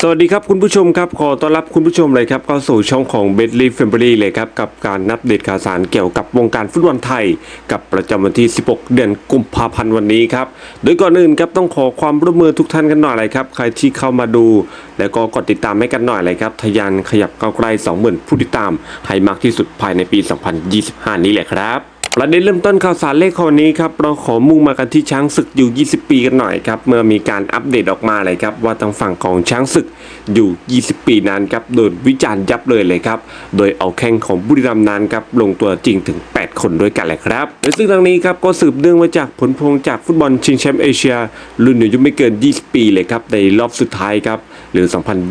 สวัสดีครับคุณผู้ชมครับ ขอต้อนรับคุณผู้ชมเลยครับเข้าสู่ช่องของเบ d ลี y Family เลยครับ กับการนับเดตข่าวสารเกี่ยวกับวงการฟุตบอลไทย กับประจำวันที่ 16 เดือนกุมภาพันธ์วันนี้ครับ โดยก่อนอื่นครับต้องขอความร่วมมือทุกท่านกันหน่อยเลยครับใครที่เข้ามาดู แล้วก็กดติดตามให้กันหน่อยเลยครับทะยานขยับเข้าใกล้ 20,000 ผู้ติดตามให้มากที่สุดภายในปี 2025 นี้แหละครับ ประเด็นเริ่มต้นข่าวสารเลขข้อนี้ครับเราขอมุ่งมากันที่ช้างศึกอยู่ 20 ปีกันหน่อยครับเมื่อมีการอัปเดตออกมาเลยครับว่าทางฝั่งของช้างศึกอยู่ 20 ปีนั้นครับโดนวิจารณ์ยับเลยเลยครับโดยเอาแข้งของบุรีรัมย์นั้นครับลงตัวจริงถึง 8 คนด้วยกันเลยครับและซึ่งทางนี้ครับก็สืบเนื่องมาจากผลพวงจากฟุตบอลชิงแชมป์เอเชีย รุ่นอายุไม่เกิน 20 ปีเลยครับในรอบสุดท้ายครับหรือ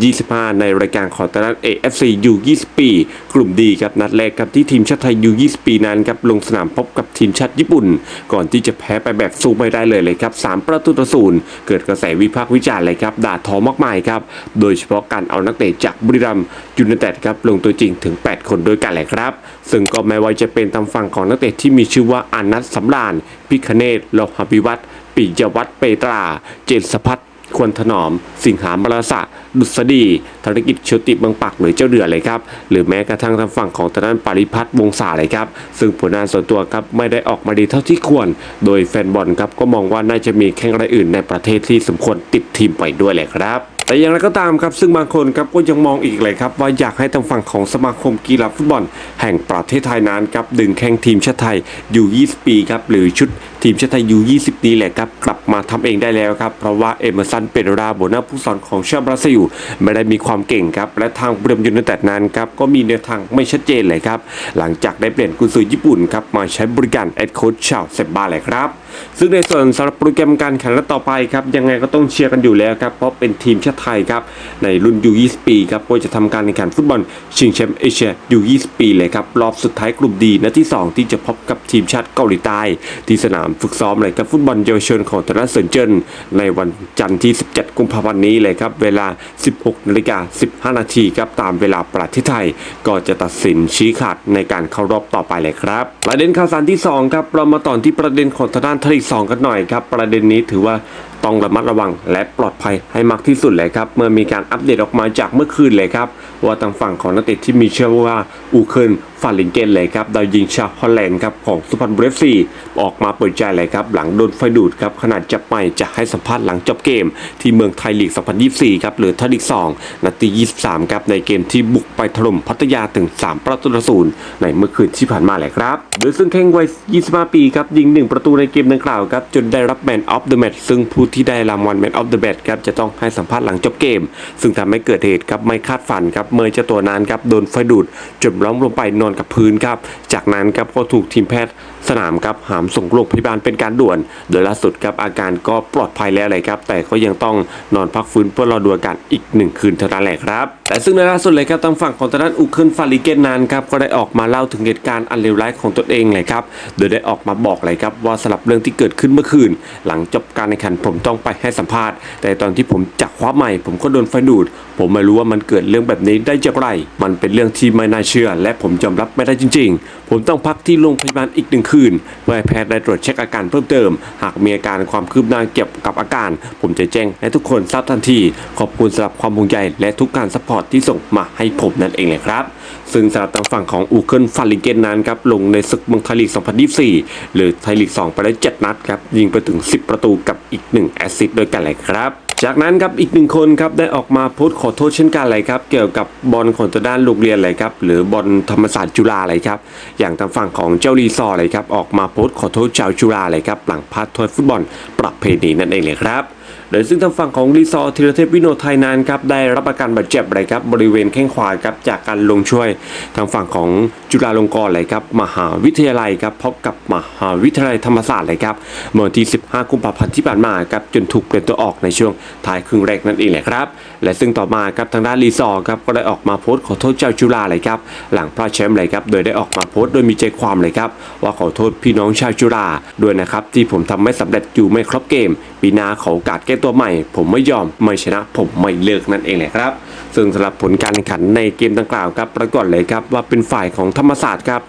2025 ในรายการของตลาด AFC อยู่ 20 ปี กลุ่มดีครับนัดแรกครับที่ทีมชาติไทยอยู่ 20 ปีนั้นครับลงสนามพบกับทีมชาติญี่ปุ่น ก่อนที่จะแพ้ไปแบบสู้ไม่ได้เลยเลยครับ3ประตูต่อศูนย์เกิดกระแสวิพากษ์วิจารณ์เลยครับด่าทอมากมายครับโดยเฉพาะการเอานักเตะจากบุรีรัมย์ยูไนเต็ดครับลงตัวจริงถึง 8 คนด้วยกันเลยครับ ซึ่งก็ไม่ว่าจะเป็นทางฝั่งของนักเตะที่มีชื่อว่าอานัทสำราญพิคเนตโลหะพิวัตปิยวัฒเปตรา เจนสพัฒน์ ควรถนอม สิงหามรสะ ดุษฎีธนกิจชติเมืองปักหรือเจ้าเดือเลยครับ หรือแม้กระทั่งทางฝั่งของทางด้านปริพัฒน์วงศาเลยครับ ซึ่งผลงานส่วนตัวครับไม่ได้ออกมาดีเท่าที่ควร โดยแฟนบอลครับก็มองว่าน่าจะมีแข่งรายอื่นในประเทศที่สมควรติดทีมไปด้วยแหละครับแต่อย่างไรก็ตามครับซึ่งบางคนครับก็ยังมองอีกเลยครับว่าอยากให้ทางฝั่งของสมาคมกีฬาฟุตบอล แห่งประเทศไทยนั้นครับดึงแข่งทีมชาติไทยอยู่ 20 ปีครับหรือชุด ทีมชาติไทยยู20นี้แหละครับกลับมาทำเองได้แล้วครับเพราะว่าเอเมอร์สันเปเรราโบนาผู้สอนของชาติบราซิลไม่ได้มีความเก่งครับและทางเบรมยูไนเต็ดนั้นครับก็มีแนวทางไม่ชัดเจนเลยครับหลังจากได้เปลี่ยนกุนซือญี่ปุ่นครับมาใช้บริการแอดโค้ชชาวเซบาเลยครับซึ่งในส่วนสำหรับโปรแกรมการแข่งนัดต่อไปครับยังไงก็ต้องเชียร์กันอยู่แล้วครับเพราะเป็นทีมชาติไทยครับในรุ่นยู20ปีครับก็จะทำการแข่งขันฟุตบอลชิงแชมป์เอเชียยู20ปีเลยครับรอบสุดท้ายกลุ่มดีนัดที่ 2 ที่จะพบกับทีมชาติเกาหลีใต้ที่สนามฝึกซ้อมเลยครับฟุตบอลเยาวชนของตนะเซินเจิ้นในวันจันทร์ที่ 17 กุมภาพันธ์นี้เลยครับเวลา 16นาฬิกา15 นาทีครับตามเวลาประเทศไทย ก็จะตัดสินชี้ขาดในการเข้ารอบต่อไปเลยครับ ประเด็นข่าวสารที่สองครับเรามาต่อที่ประเด็นของทางด้านทลีสองกันหน่อยครับ ประเด็นนี้ถือว่า ต้องระมัดระวังและปลอดภัยให้มากที่สุดเลยครับ เมื่อมีการอัปเดตออกมาจากเมื่อคืนเลยครับ ว่าทางฝั่งของนักเตะที่มีชื่อว่าอูเคินฟาลิงเกนเลยครับดาวยิงชาวฮอลแลนด์ครับของสุพรรณบุรีซีออกมาเปิดใจเลยครับ หลังโดนไฟดูดครับขนาดจับไม่จะให้สัมภาษณ์หลังจบเกม ที่เมืองไทยลีก 2024 ครับหรือทยลีก 2 นาที 23 ครับในเกมที่บุกไปถล่มพัทยาถึง 3 ประตูต่อศูนย์ในเมื่อคืนที่ผ่านมาแหละครับโดยซึ่งแข้งวัย 25 ปีครับยิง 1 ประตูในเกมดังกล่าวครับจนได้รับแมนออฟเดอะแมตช์ซึ่งผู้ที่ได้รางวัลแมนออฟเดอะแมตช์ครับจะต้องให้สัมภาษณ์หลังจบเกม ซึ่งทำให้เกิดเหตุครับไม่คาดฝันครับเมื่อเจ้าตัวนั้นครับโดนไฟดูดจนล้มลงไปนอนกับพื้นครับจากนั้นครับก็ถูกทีมแพทย์สนามครับหามส่งโรงพยาบาลเป็นการด่วน โดยล่าสุดครับอาการก็ปลอดภัยแล้วเลยครับ แต่ก็ยังต้องนอนพักฟื้นเพื่อรอดูอาการอีกหนึ่งคืนเท่านั้นแหละครับแต่ซึ่งในล่าสุดเลยครับทางฝั่งของทางด้านอุคินฟาริเกนนานครับก็ได้ออกมาเล่าถึงเหตุการณ์อันเลวร้ายของตนเองเลยครับโดยได้ออกมาบอกเลยครับว่าสลับเรื่องที่เกิดขึ้นเมื่อคืน หลังจบการแข่งขันผมต้องไปให้สัมภาษณ์ แต่ตอนที่ผมจักคว้าใหม่ ผมก็โดนไฟดูด ผมไม่รู้ว่ามันเกิดเรื่องแบบนี้ได้จากไร มันเป็นเรื่องที่ไม่น่าเชื่อ และผมยอมรับไม่ได้จริง ๆ ผมต้องพักที่โรงพยาบาลอีกหนึ่งคืนเพื่อให้แพทย์ได้ตรวจเช็คอาการเพิ่มเติม หากมีอาการความคืบหน้าเกี่ยวกับอาการ ผมจะแจ้งให้ทุกคนทราบทันที ขอบคุณสำหรับความห่วงใยและทุกการซัพพอร์ตที่ส่งมาให้ผมนั่นเองเลยครับ ซึ่งสำหรับทางฝั่งของอูเคิลฟาลิเกนนั้นครับลงในศึกเมืองไทยลีก 2024 หรือไทยลีก 2 ไปได้ 7 นัดครับยิงไปถึง 10 ประตูกับอีก1แอสซิสต์ด้วยกันเลยครับ จากนั้นครับอีกหนึ่งคนครับได้ออกมาโพสต์ขอโทษเช่นกันเลยครับเกี่ยวกับบอลของตัวด้านลูกเรียนเลยครับหรือบอลธรรมศาสตร์จุฬาเลยครับอย่างทางฝั่งของเจ้ารีซอเลยครับออกมาโพสต์ขอโทษชาวจุฬาเลยครับหลังพลาดโทษฟุตบอลประเพณีนั่นเองเลยครับโดยซึ่งทางฝั่งของรีซอร์ธีรเทพวิโนไทยนานครับได้รับอาการบาดเจ็บเลยครับบริเวณแข้งขวาครับจากการลงช่วยทางฝั่งของจุฬาลงกรณ์เลยครับมหาวิทยาลัยครับพบกับมหาวิทยาลัยธรรมศาสตร์เลยครับเมื่อวันที่ 15 กุมภาพันธ์ที่ผ่านมาครับจนถูกเปลี่ยนตัวออกในช่วงท้ายครึ่งแรกนั่นเองแหละครับและซึ่งต่อมาครับทางด้านรีซอร์ครับก็ได้ออกมาโพสต์ขอโทษเจ้าจุฬาเลยครับหลังพลาดแชมป์เลยครับโดยได้ออกมาโพสต์โดยมีใจความเลยครับว่าขอโทษพี่น้องชาวจุฬาด้วยนะครับที่ผมทำไม่สำเร็จอยู่ไม่ครบเกมปีหน้าขอโอกาสแก้ตัวใหม่ ผมไม่ยอมไม่ชนะ ผมไม่เลิกนั่นเองแหละครับ ซึ่งสำหรับผลการแข่งขันในเกมดังกล่าวครับปรากฏเลยครับว่าเป็นฝ่ายของธรรมศาสตร์ครับ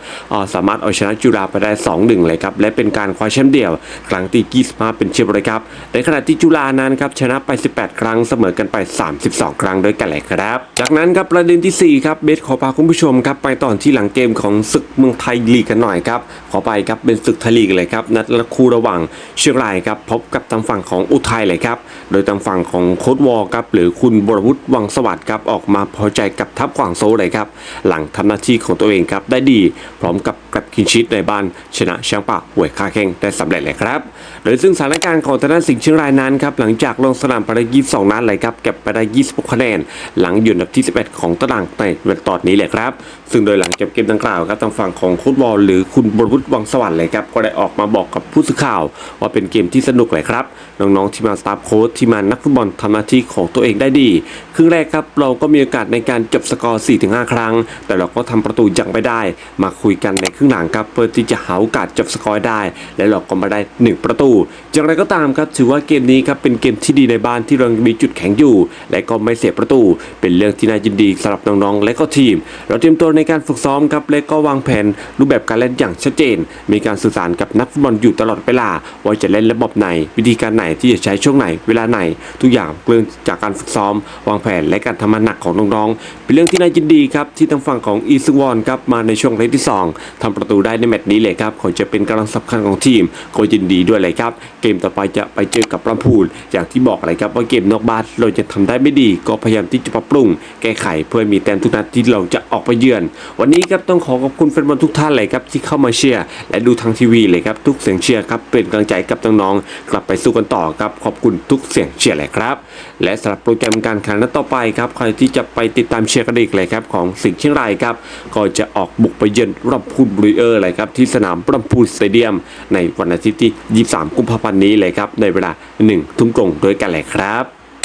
สามารถเอาชนะจุฬาไปได้ 2-1 เลยครับและเป็นการคว้าแชมป์เดี่ยว ครั้งที่25เป็นเชียบเลยครับในขณะที่จุฬานั้นครับชนะไป 18 ครั้งเสมอกันไป 32 ครั้งด้วยกันเลยครับ จากนั้นครับประเด็นทีสี่ 4 ครับเบสขอพาคุณผู้ชมครับไปต่อที่หลังเกมของศึกเมืองไทยลีกกันหน่อยครับขอไปครับเป็นศึกไทยลีกเลยครับนัดละคู่ระหว่างเชียงรายครับพบกับทางฝั่งของอุทัยเลยครับ โดยทางฝั่งของโค้ดวอลครับหรือคุณบรวุฒิวังสวัสดิ์ครับออกมาพอใจกับทัพขวางโซเลยครับ หลังทำหน้าที่ของตัวเองครับได้ดี พร้อมกับกลับคินชิตในบ้านชนะช้างป่าหวยคาแข้งได้สำเร็จเลยครับโดยซึ่งสถานการณ์ของทางด้านสิงห์เชียงรายนั้นครับหลังจากลงสนามไปได้22นัดเลยครับเก็บไปได้ 26 คะแนน หลังอยู่อันดับที่ 11 ของตารางในวันตอนนี้เลยครับ ซึ่งโดยหลังจบเกมดังกล่าวครับทางฝั่งของโค้ชบอลหรือคุณบรวุฒิวังสวรรค์เลยครับก็ได้ออกมาบอกกับผู้สื่อข่าว ว่าเป็นเกมที่สนุกเลยครับน้องๆที่มาตาฟโค้ชที่มานักฟุตบอลทำหน้าที่ของตัวเองได้ดี ครึ่งแรกครับเราก็มีโอกาสในการจบสกอร์ 4-5 ครั้ง แต่เราก็ทำประตูยังไม่ได้ มาคุยกันในครึ่งหลังครับเพื่อที่จะหาโอกาสจบสกอร์ได้ และเราก็มาได้ 1 ประตูอย่างไรก็ตามครับถือว่าเกมนี้ครับเป็นเกมที่ดีในบ้านที่เรามีจุดแข็งอยู่ และก็ไม่เสียประตู เป็นเรื่องที่น่ายินดีสำหรับน้องๆและก็ทีม เราเตรียมตัวในการฝึกซ้อมครับและก็วางแผนรูปแบบการเล่นอย่างชัดเจน มีการสื่อสารกับนักฟุตบอลอยู่ตลอดเวลาว่าจะเล่นระบบไหน วิธีการไหนที่จะใช้ช่วงไหน เวลาไหน ทุกอย่างเรื่องจากการฝึกซ้อม วางแผนและการทำงานหนักของน้องๆ เป็นเรื่องที่น่ายินดีครับที่ทางฝั่งของอีซึวอนครับมาในช่วงเลกที่สองทำประตูได้ในแมตช์นี้เลยครับเขาจะเป็นกำลังสำคัญของทีมก็ยินดีด้วยเลยครับ เกมต่อไปจะไปเจอกับลำพูนอย่างที่บอกเลยครับว่าเกมนอกบ้านเราจะทำได้ไม่ดี ก็พยายามที่จะปรับปรุง แก้ไขเพื่อมีแต้มทุกนัดที่เราจะออกไปเยือน วันนี้ครับต้องขอขอบคุณแฟนบอลทุกท่านเลยครับที่เข้ามาเชียร์และดูทางทีวีเลยครับทุกเสียงเชียร์ครับเป็นกำลังใจกับน้องๆกลับไปสู้กันต่อครับขอบคุณทุกเสียงเชียร์เลยครับ และสำหรับโปรแกรมการแข่งนัดต่อไปครับใครที่จะไปติดตามเชียร์กันอีกเลยครับของสิงห์เชียงรายครับก็จะออกบุกไปเยือนรำพูนบริเออร์เลยครับที่สนามรำพูนสเตเดียม ในวันอาทิตย์ที่ 23 กุมภาพันธ์นี้เลยครับในเวลา1ทุ่มตรงด้วยกันเลยครับ